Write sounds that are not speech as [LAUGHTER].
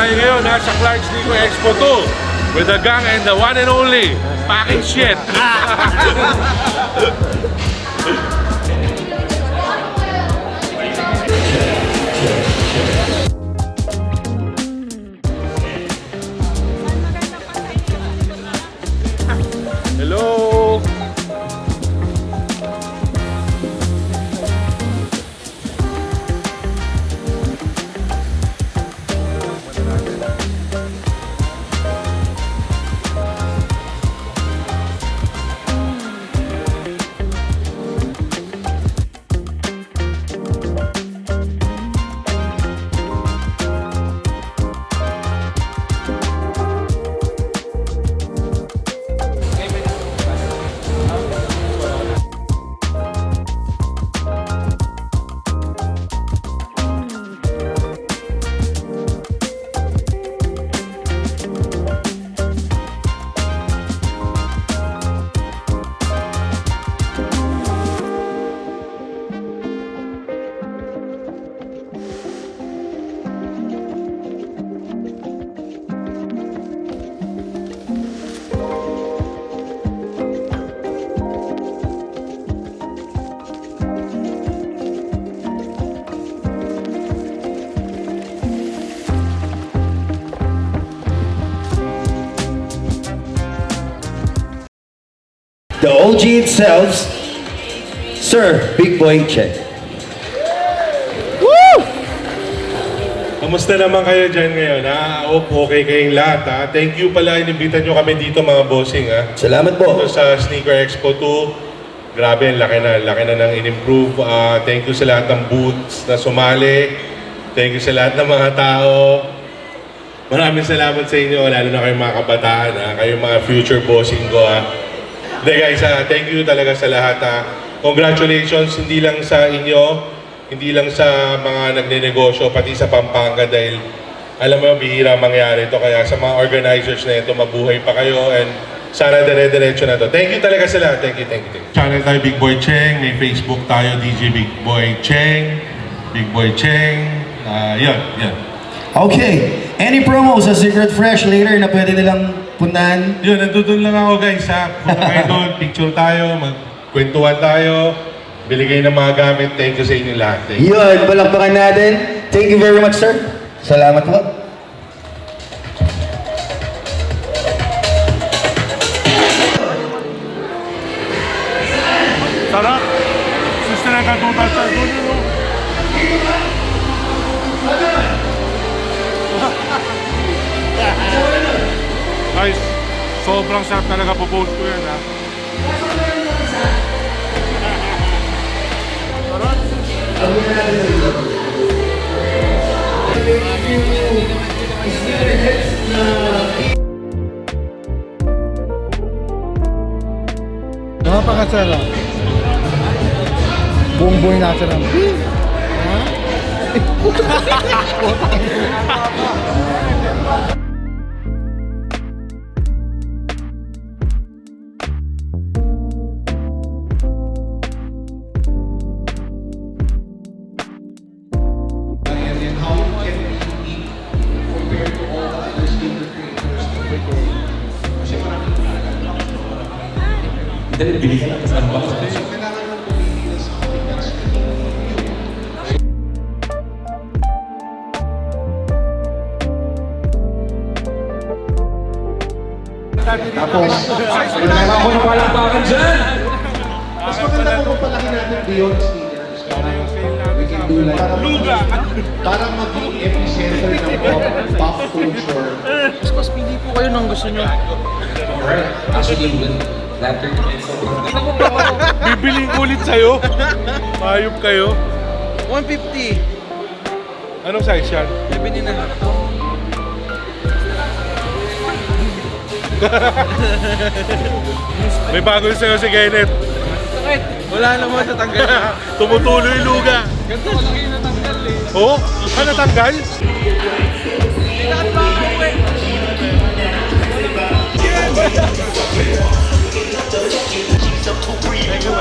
tayo ngayon ha, sa Clark's Liquor Expo 2 with the gang and the one and only Packing Shit. [LAUGHS] The OG itself, Sir Big Boy Check. Kamusta naman kayo dyan ngayon? Ha? Hope okay kayong lahat. Ha? Thank you pala, inimbitan nyo kami dito mga bossing. Ha? Salamat po. Ito sa Sneaker Expo 2. Grabe, ang laki na, laki na nang in-improve. Ah, thank you sa lahat ng booths na sumali. Thank you sa lahat ng mga tao. Maraming salamat sa inyo, lalo na kayong mga kabataan, ha? kayong mga future bossing ko. Ha? Hindi guys, ah, thank you talaga sa lahat. Ha? Congratulations, hindi lang sa inyo, hindi lang sa mga nagnenegosyo, pati sa Pampanga dahil alam mo, bihira mangyari ito. Kaya sa mga organizers na ito, mabuhay pa kayo and sana dire-diretso na to. Thank you talaga sa lahat. Thank you, thank you. Thank you. Channel tayo Big Boy Cheng, may Facebook tayo DJ Big Boy Cheng, Big Boy Cheng. Ah, yun, yun. Okay. Any promos sa Secret Fresh later na pwede nilang puntahan? Yun, nandun lang ako guys ha. Punta kayo doon, [LAUGHS] picture tayo, magkwentuhan tayo, biligay ng mga gamit. Thank you sa inyo lahat. Thank you. Yun, palakpakan natin. Thank you very much, sir. Salamat po. Sarap! Sister ng katutan sa dulo. Sobrang sarap talaga po post ko yan ha. Napakasarap. Buong buhay nasarap. [LAUGHS] Tapos, kailangan ko ng palakpakan dyan! Mas maganda kung palaki natin beyond like, Luga! parang maging epicenter ng pop, pop culture. Mas mas pili po kayo ng gusto nyo. Alright, actually that 30 minutes Bibiling ko ulit sa'yo. Ayop kayo. 150. Anong size yan? Bibili na lang. [LAUGHS] May bago sa'yo si Kenneth. Sakit. Wala naman sa tanggal. [LAUGHS] Tumutuloy luga. Ganito lang yung natanggal eh. Oh? Ano natanggal? Lahat ba ako [LAUGHS] eh? Thank you, madam.